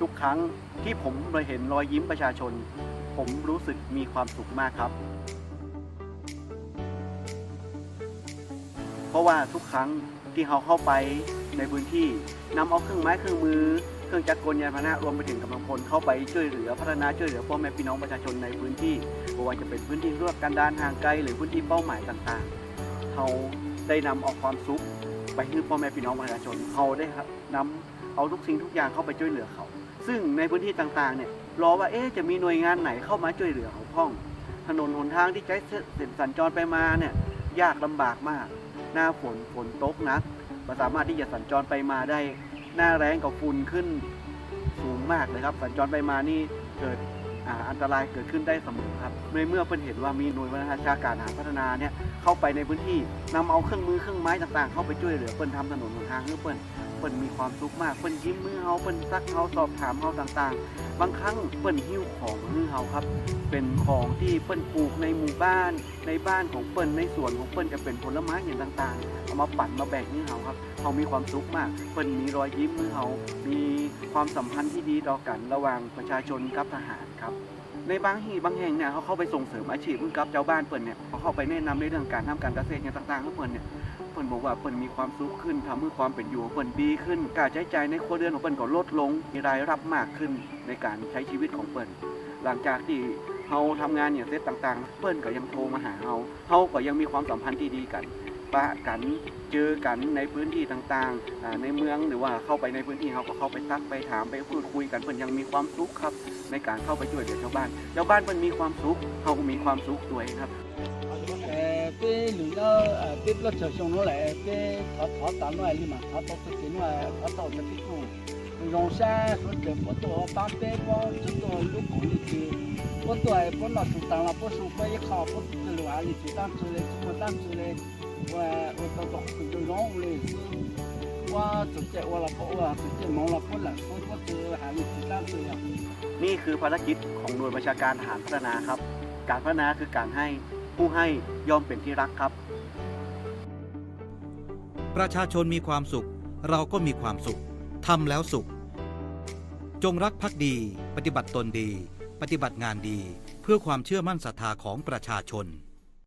ทุกครั้งที่ผมได้เห็นรอยยิ้มประชาชน ผมรู้สึกมีความสุขมากครับ เพราะว่าทุกครั้งที่เขาเข้าไปในพื้นที่นำเอาเครื่องไม้เครื่องมือ เครื่องจักรกลยานพาหนะรวมไปถึงกำลังพลเข้าไปช่วยเหลือพัฒนาช่วยเหลือพ่อแม่พี่น้องประชาชนในพื้นที่ไม่ว่าจะเป็นพื้นที่รวบกันดานห่างไกลหรือพื้นที่เป้าหมายต่างๆเขาได้นำเอาความสุขไปให้พ่อแม่พี่น้องประชาชนเขาได้นำ เอาทุกสิ่งทุกอย่างเข้าไปช่วยเหลือเขา ซึ่งในพื้นที่ต่างๆเนี่ยรอว่าเอ๊จะมีหน่วยงานไหนเข้ามาช่วยเหลือเขาพ้อง ถนนหนทางที่ใช้เส้นสัญจรไปมาเนี่ยยากลำบากมาก หน้าฝนฝนตกนักไม่สามารถที่จะสัญจรไปมาได้ หน้าแรงกับฝุ่นขึ้นสูงมากเลยครับ สัญจรไปมานี่เกิดอันตรายเกิดขึ้นได้เสมอครับในเมื่อเพิ่นเห็นว่ามีหน่วยวิชาการอาหารพัฒนาเนี่ยเข้าไปในพื้นที่นำเอาเครื่องมือเครื่องไม้ต่างๆ เข้าไปช่วยเหลือเพิ่นทำถนนหนทางให้เพิ่น พิ่นมีความสุขมากเพิ่นยิ้มมือเฮาเพิ่นซักเฮาสอบถามเฮาต่างๆ บางครั้งเปิ้นหิ้วของมือเฮาครับ เป็นของที่เปิ้นปลูกในหมู่บ้าน ในบ้านของเปิ้นในสวนของเปิ้นจะเป็นผลไม้อย่างต่างๆเอามาปั่นมาแบ่งมือเฮาครับเฮามีความสุขมากเปิ้นมีรอยยิ้มมือเฮามีความสัมพันธ์ที่ดีต่อกันระหว่างประชาชนกับทหารครับในบางที่บางแห่งเนี่ยเขาเข้าไปส่งเสริมอาชีพเพื่อกับเจ้าบ้านเปิ้นเนี่ยเขาเข้าไปแนะนำในเรื่องการทำการเกษตรอย่างต่างๆของเปิ้นเนี่ย เปิ้นบอกว่าเปิ้นมีความสุขขึ้นทำให้ความเป็นอยู่ของเปิ้นดีขึ้นการใช้จ่ายในครัวเรือนของเปิ้นก็ลดลงมีรายรับมากขึ้นในการใช้ชีวิตของเปิ้นหลังจากที่เฮาทำงานอย่างเสร็จต่างๆเปิ้นก็ยังโทรมาหาเฮาเฮาก็ยังมีความสัมพันธ์ที่ดีกันปะกันเจอกันในพื้นที่ต่างๆ ในเมืองหรือว่าเข้าไปในพื้นที่เฮาก็เข้าไปตักไปถามไปพูดคุยกันเปิ้นยังมีความสุขครับ ในการเข้าไปช่วยเหลือชาวบ้านชาวบ้านเปิ้นมีความสุขเฮาก็มีความสุขด้วยครับ， 被旅游呃，被不车上落来，被他他打落来里嘛，他到这边来，他到这边过，用山说这不多，把北光这个有空的去，不多不那是当了不是不一看不是乱里去当出来，怎么当出来，我我到到就让我来是，我直接我了不我直接忙了不能，我我这还没去当出来。 นี่คือภารกิจของหน่วยบัญชาการทหารพัฒนาครับ การพัฒนาคือการให้ ผู้ให้ย่อมเป็นที่รักครับ ประชาชนมีความสุข เราก็มีความสุขทำแล้วสุข จงรักภักดี ปฏิบัติตนดี ปฏิบัติงานดี เพื่อความเชื่อมั่นศรัทธาของประชาชน